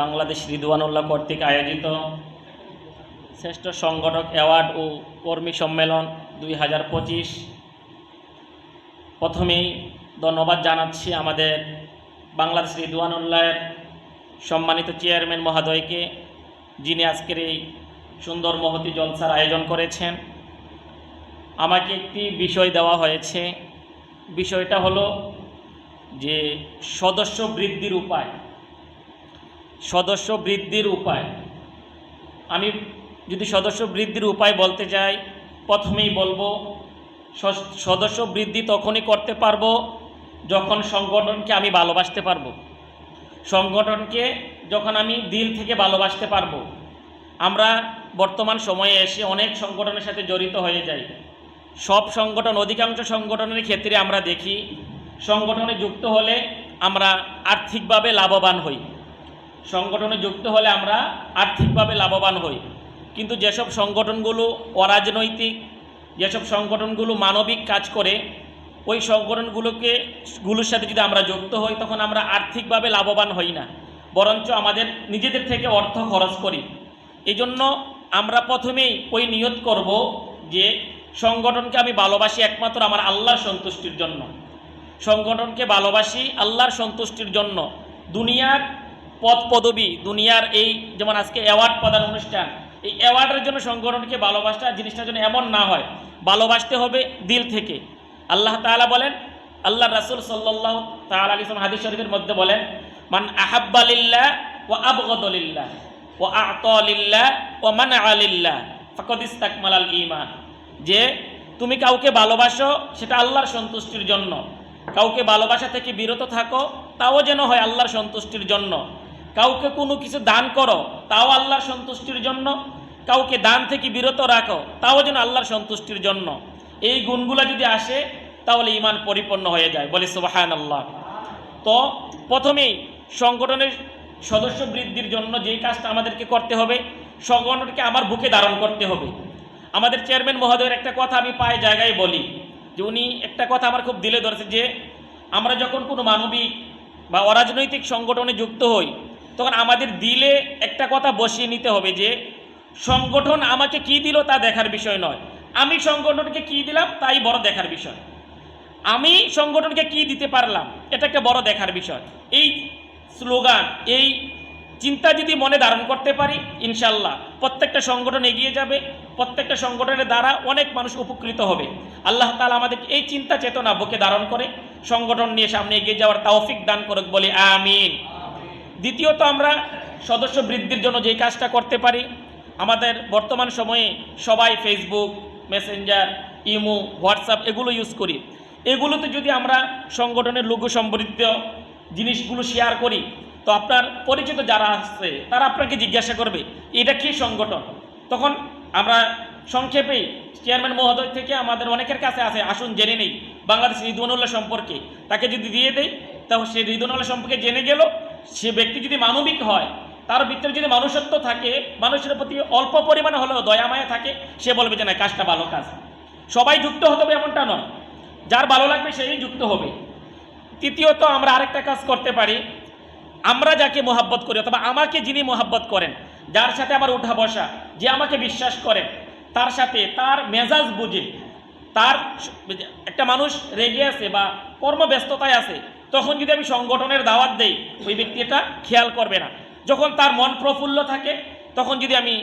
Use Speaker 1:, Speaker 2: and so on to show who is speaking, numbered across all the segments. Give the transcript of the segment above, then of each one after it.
Speaker 1: বাংলাদেশ রিদওয়ানুল্লাহ কর্তৃক আয়োজিত শ্রেষ্ঠ সংগঠক অ্যাওয়ার্ড ও কর্মী সম্মেলন দুই হাজার পঁচিশ। প্রথমেই ধন্যবাদ জানাচ্ছি আমাদের বাংলাদেশ রিদওয়ানুল্লাহের সম্মানিত চেয়ারম্যান মহাদয়কে, যিনি আজকের এই সুন্দর মহতি জলসার আয়োজন করেছেন। আমাকে একটি বিষয় দেওয়া হয়েছে। বিষয়টা হলো যে সদস্য বৃদ্ধির উপায়। সদস্য বৃদ্ধির উপায়। আমি যদি সদস্য বৃদ্ধির উপায় বলতে চাই প্রথমেই বলব সদস্য বৃদ্ধি তখনই করতে পারব যখন সংগঠনকে আমি ভালোবাসতে পারব। সংগঠনকে যখন আমি দিল থেকে ভালোবাসতে পারব। আমরা বর্তমান সময়ে এসে অনেক সংগঠনের সাথে জড়িত হয়ে যাই। সব সংগঠন, অধিকাংশ সংগঠনের ক্ষেত্রে আমরা দেখি, সংগঠনে যুক্ত হলে আমরা আর্থিকভাবে লাভবান হই। সংগঠনে যুক্ত হলে আমরা আর্থিকভাবে লাভবান হই। কিন্তু যেসব সংগঠনগুলো অরাজনৈতিক, যেসব সংগঠনগুলো মানবিক কাজ করে, ওই সংগঠনগুলোকে, গুলোর সাথে যদি আমরা যুক্ত হই, তখন আমরা আর্থিকভাবে লাভবান হই না। বরঞ্চ আমাদের নিজেদের থেকে অর্থ খরচ করি। এই জন্য আমরা প্রথমেই ওই নিয়ত করব যে সংগঠনকে আমি ভালোবাসি একমাত্র আমার আল্লাহর সন্তুষ্টির জন্য। সংগঠনকে ভালোবাসি আল্লাহর সন্তুষ্টির জন্য। দুনিয়ার পদ পদবি দুনিয়ার এই যেমন আজকে অ্যাওয়ার্ড প্রদান অনুষ্ঠান, এই অ্যাওয়ার্ডের জন্য সংগঠনকে ভালোবাসা জিনিসটা যেন এমন না হয়, ভালোবাসতে হবে দিল থেকে। আল্লাহ তাআলা বলেন আল্লাহ রাসূল সাল্লাল্লাহু তাআলা আলাইহি ওয়াসাল্লাম হাদিস শরীফের মধ্যে বলেন, মান আহাব্বা লিল্লাহ ওয়া আবগাদা লিল্লাহ ওয়া আ'তা লিল্লাহ ওয়া মানআ লিল্লাহ ফাকাদ ইসতাকমালাল ঈমান। যে তুমি কাউকে ভালোবাসো, সেটা আল্লাহর সন্তুষ্টির জন্য। কাউকে ভালোবাসা থেকে বিরত থাকো, তাও যেন হয় আল্লাহর সন্তুষ্টির জন্য। কাউকে কোনো কিছু দান করো, তাও আল্লাহর সন্তুষ্টির জন্য। কাউকে দান থেকে বিরত রাখো, তাও যেন আল্লাহর সন্তুষ্টির জন্য। এই গুণগুলো যদি আসে, তাহলে ইমান পরিপূর্ণ হয়ে যায়। বলে সুবাহান আল্লাহ তো প্রথমেই সংগঠনের সদস্য বৃদ্ধির জন্য যেই কাজটা আমাদেরকে করতে হবে, সংগঠনকে আমার বুকে ধারণ করতে হবে। আমাদের চেয়ারম্যান মহোদয়ের একটা কথা আমি পায়ে জায়গায় বলি, যে উনি একটা কথা আমার খুব দিলে ধরেছে যে, আমরা যখন কোনো মানবিক বা অরাজনৈতিক সংগঠনে যুক্ত হই তখন আমাদের দিলে একটা কথা বসিয়ে নিতে হবে যে, সংগঠন আমাকে কি দিল তা দেখার বিষয় নয়। আমি সংগঠনকে কি দিলাম তাই বড় দেখার বিষয়। আমি সংগঠনকে কি দিতে পারলাম এটা একটা বড় দেখার বিষয়। এই স্লোগান, এই চিন্তা যদি মনে ধারণ করতে পারি ইনশাল্লাহ প্রত্যেকটা সংগঠন এগিয়ে যাবে, প্রত্যেকটা সংগঠনের দ্বারা অনেক মানুষ উপকৃত হবে। আল্লাহ তালা আমাদের এই চিন্তা চেতনা বুকে ধারণ করে, সংগঠন নিয়ে সামনে এগিয়ে যাওয়ার তাওফিক দান করুক বলে আমিন। দ্বিতীয়ত আমরা সদস্য বৃদ্ধির জন্য যে কাজটা করতে পারি, আমাদের বর্তমান সময়ে সবাই ফেসবুক মেসেঞ্জার ইমো হোয়াটসঅ্যাপ এগুলো ইউজ করি। এগুলোতে যদি আমরা সংগঠনের লঘু সমৃদ্ধ জিনিসগুলো শেয়ার করি, তো আপনার পরিচিত যারা আসছে তারা আপনাকে জিজ্ঞাসা করবে, এটা কি সংগঠন? তখন আমরা সংক্ষেপেই চেয়ারম্যান মহোদয় থেকে আমাদের অনেকের কাছে আছে, আসুন জেনে নেই, বাংলাদেশ রিদওয়ানুল্লাহ সম্পর্কে। তাকে যদি দিয়ে দেয় তাহলে সে রিদওয়ানুল্লাহ সম্পর্কে জেনে গেল সে ব্যক্তি যদি মানবিক হয়, তার ভিতরে যদি মানুষত্ব থাকে, মানুষের প্রতি অল্প পরিমাণে হলেও দয়া মায়া থাকে, সে বলবে যে না, কাজটা ভালো কাজ। সবাই যুক্ত হতে হবে এমনটা নয়। যার ভালো লাগবে সেই যুক্ত হবে। তৃতীয়ত, আমরা আরেকটা কাজ করতে পারি। আমরা যাকে মোহাব্বত করি, অথবা আমাকে যিনি মোহাব্বত করেন, যার সাথে আমার উঠা বসা, যে আমাকে বিশ্বাস করেন তার সাথে তার মেজাজ বুঝে, তার একটা মানুষ রেগে আছে বা কর্মব্যস্ততায় আছে তখন যদি আমি সংগঠনের দাওয়াত দেই, ওই ব্যক্তি এটা খেয়াল করবে না। যখন তার মন প্রফুল্ল থাকে, তখন যদি আমি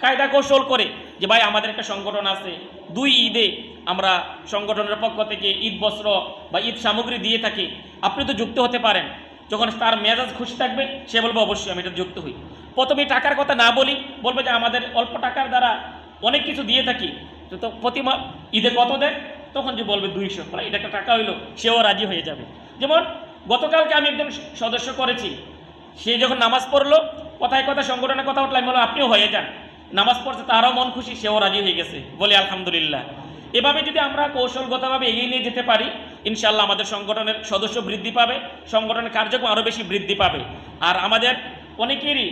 Speaker 1: কায়দা কৌশল করে যে, ভাই, আমাদের একটা সংগঠন আছে, দুই ঈদে আমরা সংগঠনের পক্ষ থেকে ঈদ বস্ত্র বা ঈদ সামগ্রী দিয়ে থাকি, আপনি তো যুক্ত হতে পারেন। যখন তার মেজাজ খুশি থাকবে, সে বলবে, অবশ্যই, আমি এটা যুক্ত হই। প্রথমে টাকার কথা না বলি, বলবে যে, আমাদের অল্প টাকার দ্বারা অনেক কিছু দিয়ে থাকি। তো তো প্রতি ঈদে কত দেয়? তখন যে বলবে, দুইশো। এটা একটা টাকা হইল, সেও রাজি হয়ে যাবে। যেমন গতকালকে আমি একজন সদস্য করেছি, সে যখন নামাজ পড়ল, কথায় কথা সংগঠনের কথা উঠলে, আমি বললাম, আপনিও হয়ে যান। নামাজ পড়ছে, তারও মন খুশি, সেও রাজি হয়ে গেছে। বলে, আলহামদুলিল্লাহ। এভাবে যদি আমরা কৌশলগতভাবে এগিয়ে নিয়ে যেতে পারি ইনশাল্লাহ আমাদের সংগঠনের সদস্য বৃদ্ধি পাবে, সংগঠনের কার্যক্রম আরও বেশি বৃদ্ধি পাবে। আর আমাদের অনেকেরই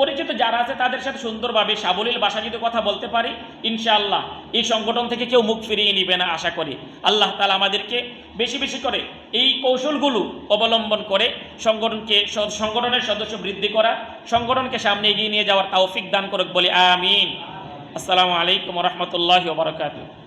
Speaker 1: পরিচিত যারা আছে তাদের সাথে সুন্দরভাবে সাবলীল ভাষা যদি কথা বলতে পারি, ইনশাআল্লাহ এই সংগঠন থেকে কেউ মুখ ফিরিয়ে নিবে না, আশা করি। আল্লাহ তালা আমাদেরকে বেশি বেশি করে এই কৌশলগুলো অবলম্বন করে সংগঠনকে সংগঠনের সদস্য বৃদ্ধি করা, সংগঠনকে সামনে এগিয়ে নিয়ে যাওয়ার তৌফিক দান করুক বলে আমিন। আসসালামু আলাইকুম রহমতুল্লাহ বারকাতুহ।